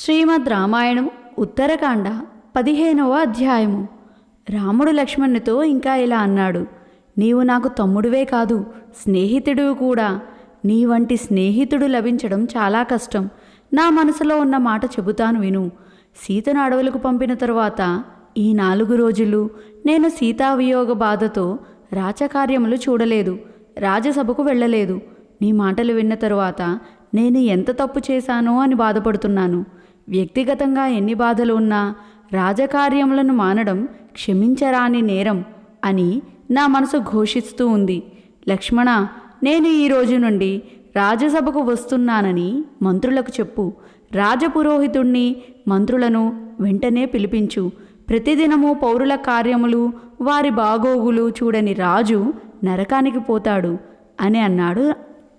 శ్రీమద్ రామాయణం ఉత్తరకాండ పదిహేనవ అధ్యాయము. రాముడు లక్ష్మణునితో ఇంకా ఇలా అన్నాడు నీవు నాకు తమ్ముడివే కాదు స్నేహితుడు కూడా. నీ వంటి స్నేహితుడు లభించడం చాలా కష్టం. నా మనసులో ఉన్న మాట చెబుతాను విను. సీతను అడవులకు పంపిన తరువాత ఈ నాలుగు రోజులు నేను సీతావియోగ బాధతో రాచకార్యములు చూడలేదు రాజసభకు వెళ్ళలేదు. నీ మాటలు విన్న తరువాత నేను ఎంత తప్పు చేశానో అని బాధపడుతున్నాను. వ్యక్తిగతంగా ఎన్ని బాధలు ఉన్నా రాజకార్యములను మానడం క్షమించరాని నేరం అని నా మనసు ఘోషిస్తూ ఉంది. లక్ష్మణ నేను ఈ రోజు నుండి రాజసభకు వస్తున్నానని మంత్రులకు చెప్పు. రాజపురోహితుణ్ణి మంత్రులను వెంటనే పిలిపించు. ప్రతిదినము పౌరుల కార్యములు వారి బాగోగులు చూడని రాజు నరకానికి పోతాడు అని అన్నాడు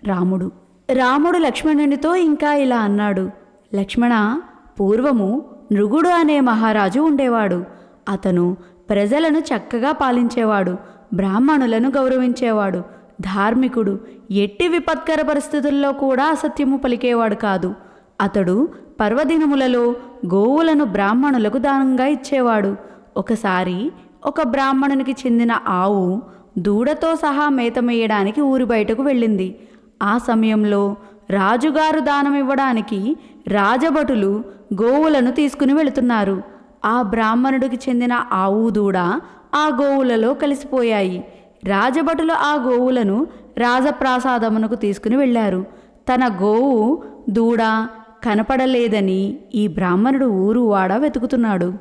రాముడు. రాముడు లక్ష్మణునితో ఇంకా ఇలా అన్నాడు. లక్ష్మణ పూర్వము నృగుడు అనే మహారాజు ఉండేవాడు. అతను ప్రజలను చక్కగా పాలించేవాడు బ్రాహ్మణులను గౌరవించేవాడు ధార్మికుడు ఎట్టి విపత్కర పరిస్థితుల్లో కూడా అసత్యము పలికేవాడు కాదు. అతడు పర్వదినములలో గోవులను బ్రాహ్మణులకు దానంగా ఇచ్చేవాడు. ఒకసారి ఒక బ్రాహ్మణునికి చెందిన ఆవు దూడతో సహా మేతమేయడానికి ఊరి బయటకు వెళ్ళింది. ఆ సమయంలో రాజుగారు దానమివ్వడానికి రాజభటులు గోవులను తీసుకుని వెళుతున్నారు. ఆ బ్రాహ్మణుడికి చెందిన ఆవు దూడ ఆ గోవులలో కలిసిపోయాయి. రాజభటులు ఆ గోవులను రాజప్రాసాదమునకు తీసుకుని వెళ్ళారు. తన గోవు దూడ కనపడలేదని ఈ బ్రాహ్మణుడు ఊరు వాడ వెతుకుతున్నాడు.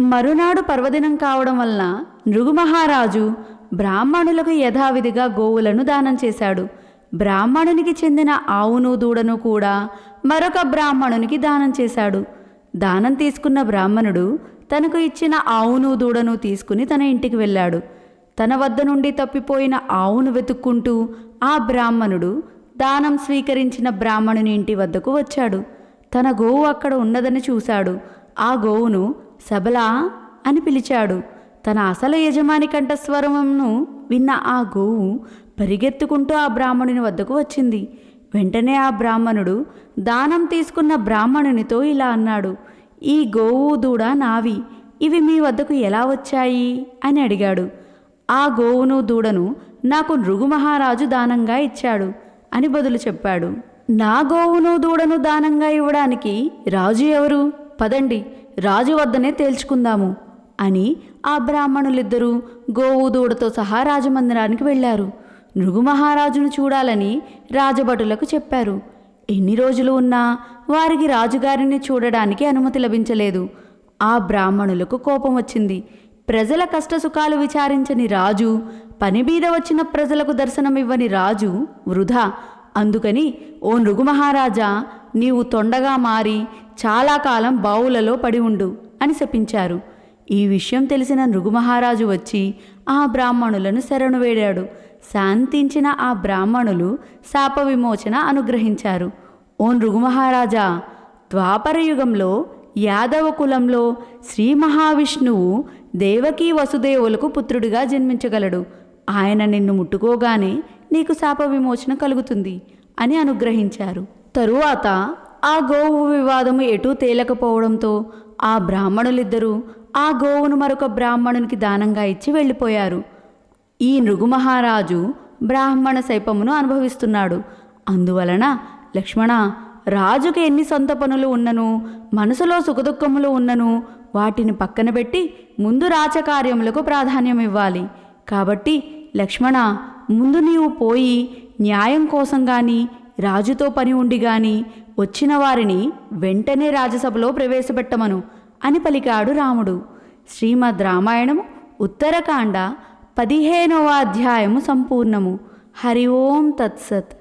మరునాడు పర్వదినం కావడం వలన నృగుమహారాజు బ్రాహ్మణులకు యథావిధిగా గోవులను దానం చేశాడు. బ్రాహ్మణునికి చెందిన ఆవును దూడను కూడా మరొక బ్రాహ్మణునికి దానం చేశాడు. దానం తీసుకున్న బ్రాహ్మణుడు తనకు ఇచ్చిన ఆవును దూడను తీసుకుని తన ఇంటికి వెళ్ళాడు. తన వద్ద నుండి తప్పిపోయిన ఆవును వెతుక్కుంటూ ఆ బ్రాహ్మణుడు దానం స్వీకరించిన బ్రాహ్మణుని ఇంటి వద్దకు వచ్చాడు. తన గోవు అక్కడ ఉన్నదని చూశాడు. ఆ గోవును సబలా అని పిలిచాడు. తన అసలు యజమాని కంఠస్వరమును విన్న ఆ గోవు పరిగెత్తుకుంటూ ఆ బ్రాహ్మణుని వద్దకు వచ్చింది. వెంటనే ఆ బ్రాహ్మణుడు దానం తీసుకున్న బ్రాహ్మణునితో ఇలా అన్నాడు ఈ గోవు దూడ నావి ఇవి మీ వద్దకు ఎలా వచ్చాయి? అని అడిగాడు. ఆ గోవును దూడను నాకు నృగుమహారాజు దానంగా ఇచ్చాడు అని బదులు చెప్పాడు. నా గోవును దూడను దానంగా ఇవ్వడానికి రాజు ఎవరు? పదండి రాజు వద్దనే తేల్చుకుందాము అని ఆ బ్రాహ్మణులిద్దరూ గోవు దూడతో సహా రాజమందిరానికి వెళ్ళారు. మహారాజును చూడాలని రాజభటులకు చెప్పారు. ఎన్ని రోజులు ఉన్నా వారికి రాజుగారిని చూడడానికి అనుమతి లభించలేదు. ఆ బ్రాహ్మణులకు కోపం వచ్చింది. ప్రజల కష్టసుఖాలు విచారించని రాజు పని మీద వచ్చిన ప్రజలకు దర్శనమివ్వని రాజు వృధా. అందుకని ఓ నృగుమహారాజా నీవు తొండగా మారి చాలా కాలం బావులలో పడి ఉండు అని శపించారు. ఈ విషయం తెలిసిన నృగుమహారాజు వచ్చి ఆ బ్రాహ్మణులను శరణు వేడాడు. శాంతించిన ఆ బ్రాహ్మణులు శాప విమోచన అనుగ్రహించారు. ఓ నృగుమహారాజా ద్వాపరయుగంలో యాదవ కులంలో శ్రీ మహావిష్ణువు దేవకీ వసుదేవులకు పుత్రుడిగా జన్మించగలడు. ఆయన నిన్ను ముట్టుకోగానే నీకు శాప విమోచన కలుగుతుంది అని అనుగ్రహించారు. తరువాత ఆ గోవు వివాదము ఎటూ తేలకపోవడంతో ఆ బ్రాహ్మణులిద్దరూ ఆ గోవును మరొక బ్రాహ్మణునికి దానంగా ఇచ్చి వెళ్ళిపోయారు. ఈ నృగుమహారాజు బ్రాహ్మణ శైపమును అనుభవిస్తున్నాడు. అందువలన లక్ష్మణ రాజుకు ఎన్ని సొంత పనులు ఉన్నను మనసులో సుఖదుఖములు ఉన్నను వాటిని పక్కన పెట్టి ముందు రాచకార్యములకు ప్రాధాన్యం ఇవ్వాలి. కాబట్టి లక్ష్మణ ముందు నీవు పోయి న్యాయం కోసం గాని రాజుతో పని ఉండి గాని వచ్చిన వారిని వెంటనే రాజసభలో ప్రవేశపెట్టమను అని పలికాడు రాముడు. శ్రీమద్ రామాయణము ఉత్తరకాండ పదిహేనవ అధ్యాయము సంపూర్ణము. హరి ఓం తత్సత్.